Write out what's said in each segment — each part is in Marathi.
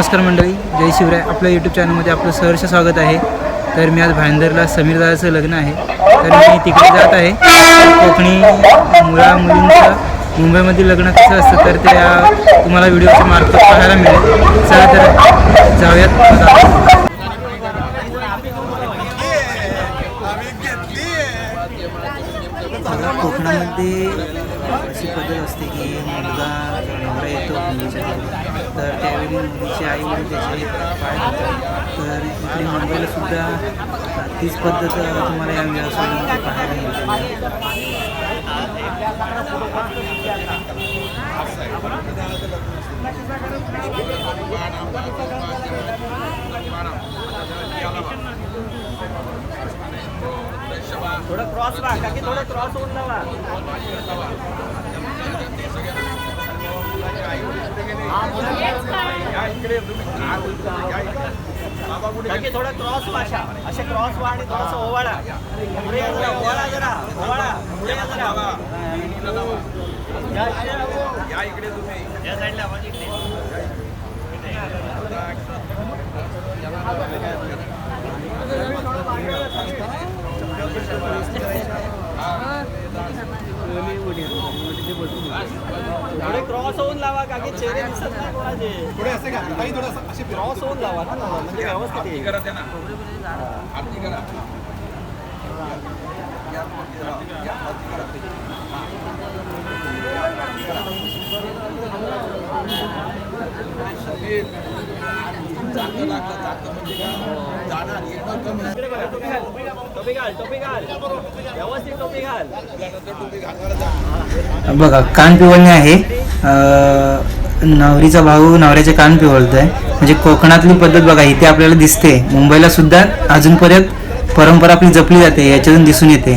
नमस्कार मंडळी जय शिवराय. आपल्या यूट्यूब चॅनलमध्ये आपलं सहर्ष स्वागत आहे. तर मी आज भाईंदरला समीर दादाचं लग्न आहे. तर मी तिकडे जात आहे. कोकणी मुला मुलींचं मुंबईमधील लग्न कसं असतं तर ते तुम्हाला व्हिडिओच्या मार्फत पाहायला मिळेल. चला तर जाऊयात. कोकणामध्ये अशी पद्धत असते की मुलगा नवरा येतो मुलीच्या तर त्यावेळी मुलीची आई म्हणून त्याचे पाय तर इकडे मुंबईला सुद्धा तीच पद्धत तुम्हाला या व्यवसायामध्ये पाहायला मिळते थोडं क्रॉस राहा की थोडं क्रॉस होऊन लावा काकी थोडं क्रॉस अशा असे क्रॉस व्हा आणि थोडंसं ओवाळा. पुढे ओवाळा जरा ओवाळा. पुढे जरा या इकडे. या इकडे तुम्ही. या साईडला आवाज इकडे. थोडे क्रॉस होऊन लावा का की चेहरे दिसत नाही कोणाचे. पुढे असे का काही थोडं असे क्रॉस होऊन लावा ना म्हणजे व्यवस्थित येईल. इकडे बघा, बघा कान पिवळणे आहे. नवरीचा भाऊ नवऱ्याचे कान पिवळतोय. म्हणजे कोकणातली पद्धत बघा इथे आपल्याला दिसते. मुंबईला सुद्धा अजूनपर्यंत परंपरा आपली जपली जाते याच्यातून दिसून येते.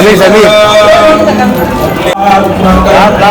समीर समीर सदा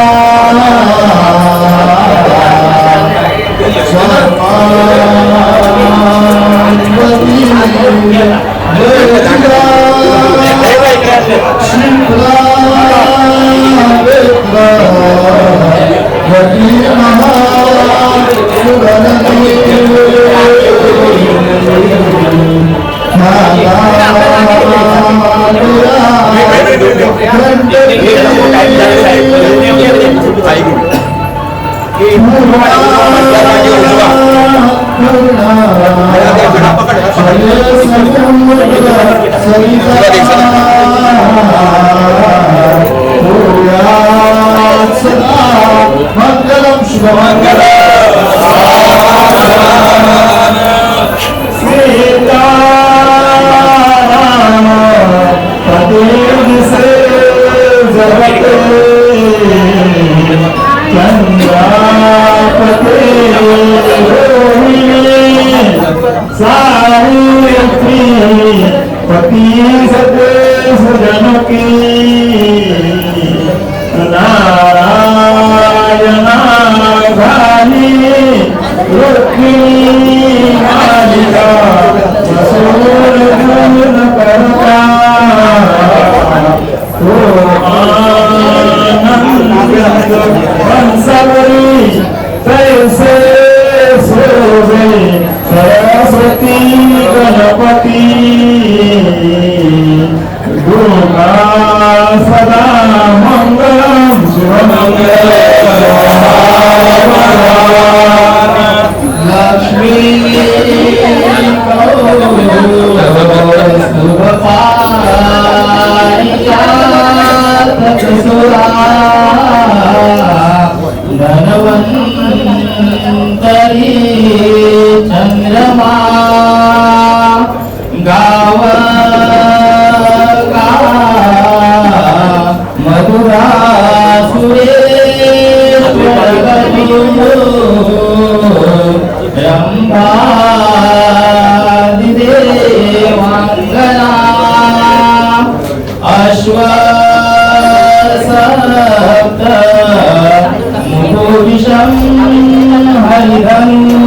अश्वसप्त मुहुविषं हरिधनु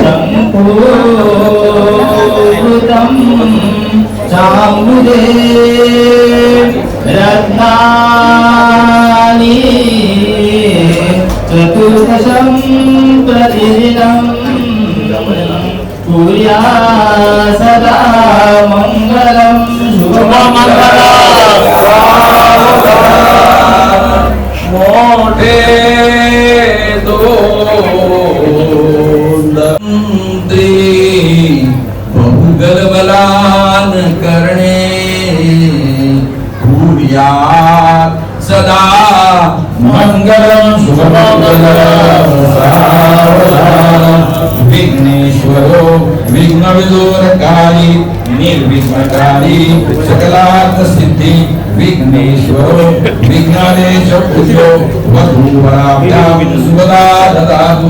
शङ्कुकृतं चामुदे रत्नानि चतुर्दशं प्रतिदिनं कुर्या सदा मङ्गलं मोठे दोंदे बहुगलबलान करणे. भूर्यात सदा मंगलम शुभमंगलम विघ्नेश्वरो विघ्न विदूरकारी निर्विघ्नकारी सकलार्थ सिद्धी विघ्नेश्वरो विघ्नादेश पूज्यो वधूवराभ्यां ददातु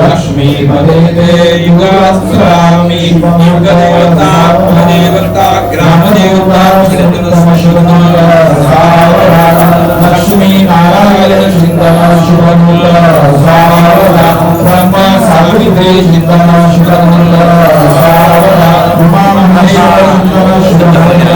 लक्ष्मीपदे ते युगास्त्रामि युगदेवता देवता ग्रामदेवता लक्ष्मी नारायण चिन्तन शुभमूल ब्रह्म सावित्री चिन्तन शुभमूल उमा महेश्वर शुभमूल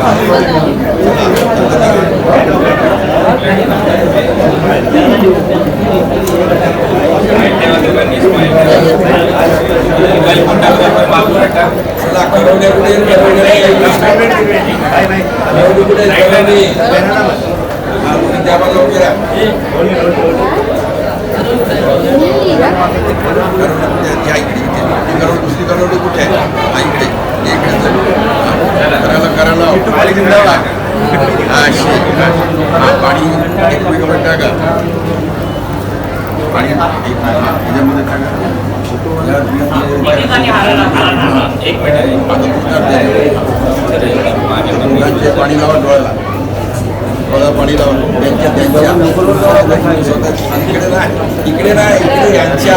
सभी शुभमंगल शुभमंगल शुभमंगल बाय शॉट लेके पीछे आ। दुसरी करोडी कुठे आहे हा, इकडे इकडे चल. हा, करायला करायला पाणी जिंदावं लागेल. हा, अशी. हा, पाणी एकमेकावर टाका पाणी एक- हा, याच्यामध्ये टाका ठिकाणी हारायला हारायला. एक मिनिट आता पुस्तकात द्या. मुलांचे पाणी लावा डोळ्याला थोडा पाणी लावा त्यांच्या त्यांच्या स्वतः इकडे नाही इकडे नाही इकडे यांच्या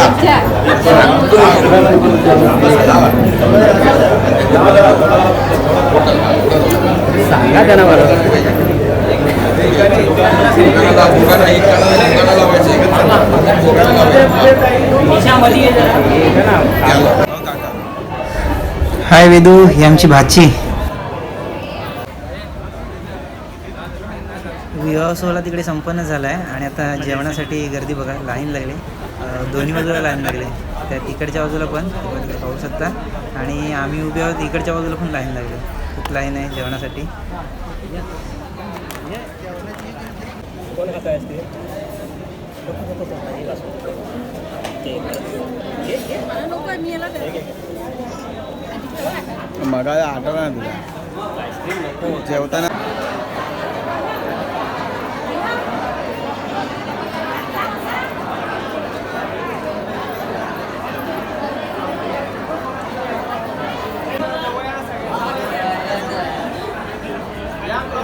सांगा त्यांना बरोबर दुकानाला दुकाना एक कानाला विवाह सोहळा तिकडे संपन्न झाला आहे आणि आता जेवणासाठी गर्दी बघा लाईन लागली. दोन्ही बाजूला लाईन लागली. त्या तिकडच्या बाजूला पण तिकडे पाहू शकता. आणि आम्ही उभे आहोत इकडच्या बाजूला पण लाईन लागली. खूप लाईन आहे जेवणासाठी. मग आठवण तुला. जेवताना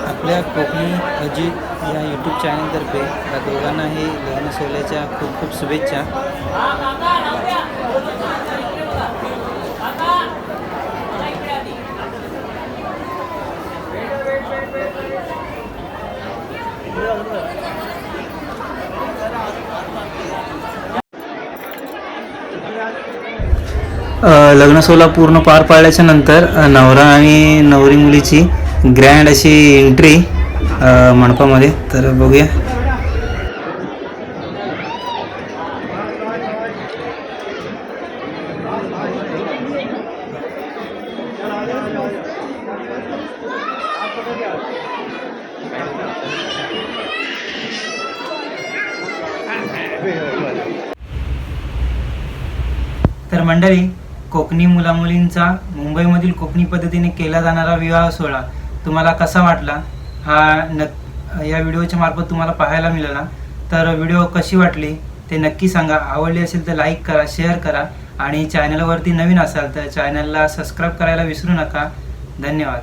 आपल्या कोकणी अजित या यूट्यूब चॅनलतर्फे या दोघांनाही लग्न सोहळ्याच्या खूप खूप शुभेच्छा. अ, लग्न सोहळा पूर्ण पार पाडल्याच्या नंतर नवरा आणि नवरी मुलीची ग्रँड अशी एंट्री मणपामध्ये मंडपामध्ये तर बघूया. तर मंडळी कोकणी मुलामुलींचा मुंबईमधील कोकणी पद्धतीने केला जाणारा विवाह सोहळा तुम्हाला कसा वाटला? हा नक या व्हिडिओच्या मार्फत तुम्हाला पाहायला मिळाला तर व्हिडिओ कशी वाटली ते नक्की सांगा. आवडली असेल तर लाईक करा शेअर करा. आणि चॅनलवरती नवीन असाल तर चॅनलला सबस्क्राईब करायला विसरू नका. धन्यवाद.